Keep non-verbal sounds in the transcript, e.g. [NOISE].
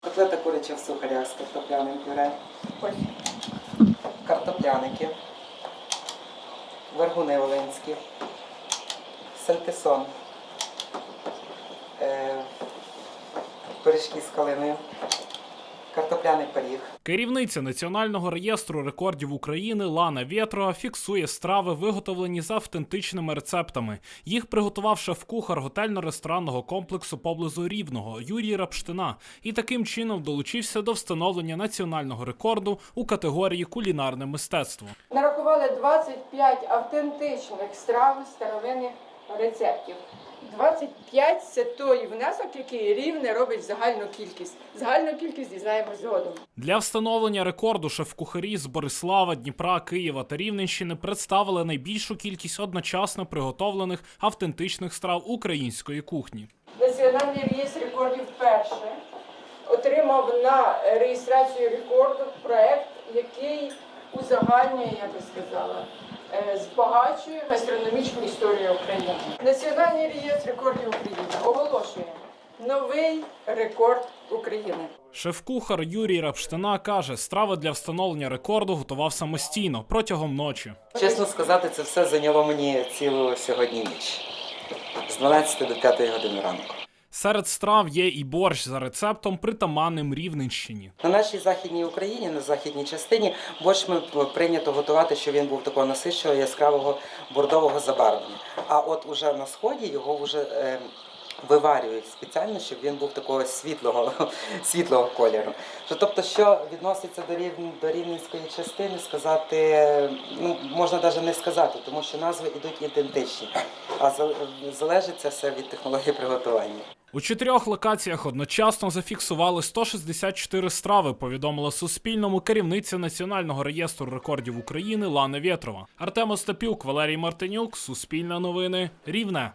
Котлета куряча в сухарях з картопляним пюре. Картопляники. вергуни Олинські, Сальтисон. Е, пиріжки з калиною. Картопляний пиріг. Керівниця Національного реєстру рекордів України Лана Вєтрова фіксує страви, виготовлені за автентичними рецептами. Їх приготував шеф-кухар готельно-ресторанного комплексу поблизу Рівного Юрій Рапштина і таким чином долучився до встановлення національного рекорду у категорії кулінарне мистецтво. Нарахували 25 автентичних страв старовинних рецептів. 25 – це той внесок, який рівне робить загальну кількість. Загальну кількість дізнаємось згодом. Для встановлення рекорду шеф-кухарі з Борислава, Дніпра, Києва та Рівненщини представили найбільшу кількість одночасно приготовлених автентичних страв української кухні. Національний реєстр рекордів вперше отримав на реєстрацію рекорду проект, який узагальнює, я би сказала, збагачує гастрономічну історію України. Національний реєстр рекордів України оголошує новий рекорд України. Шеф-кухар Юрій Рапштина каже, страви для встановлення рекорду готував самостійно протягом ночі. Чесно сказати, це все зайняло мені цілу сьогодні ніч. З 12 до 5 години ранку. Серед страв є і борщ за рецептом, притаманним Рівненщині. На нашій західній Україні, на західній частині, борщ ми прийнято готувати, щоб він був такого насиченого, яскравого бордового забарвлення. А от уже на сході його вже е, виварюють спеціально, щоб він був такого світлого, [LAUGHS] світлого кольору. Тобто, що відноситься до рів, до рівненської частини, сказати ну можна навіть не сказати, тому що назви йдуть ідентичні. А за- залежить це все від технології приготування. У чотирьох локаціях одночасно зафіксували 164 страви, повідомила Суспільному керівниця Національного реєстру рекордів України Лана Вєтрова. Артем Остапюк, Валерій Мартинюк, Суспільне новини, Рівне.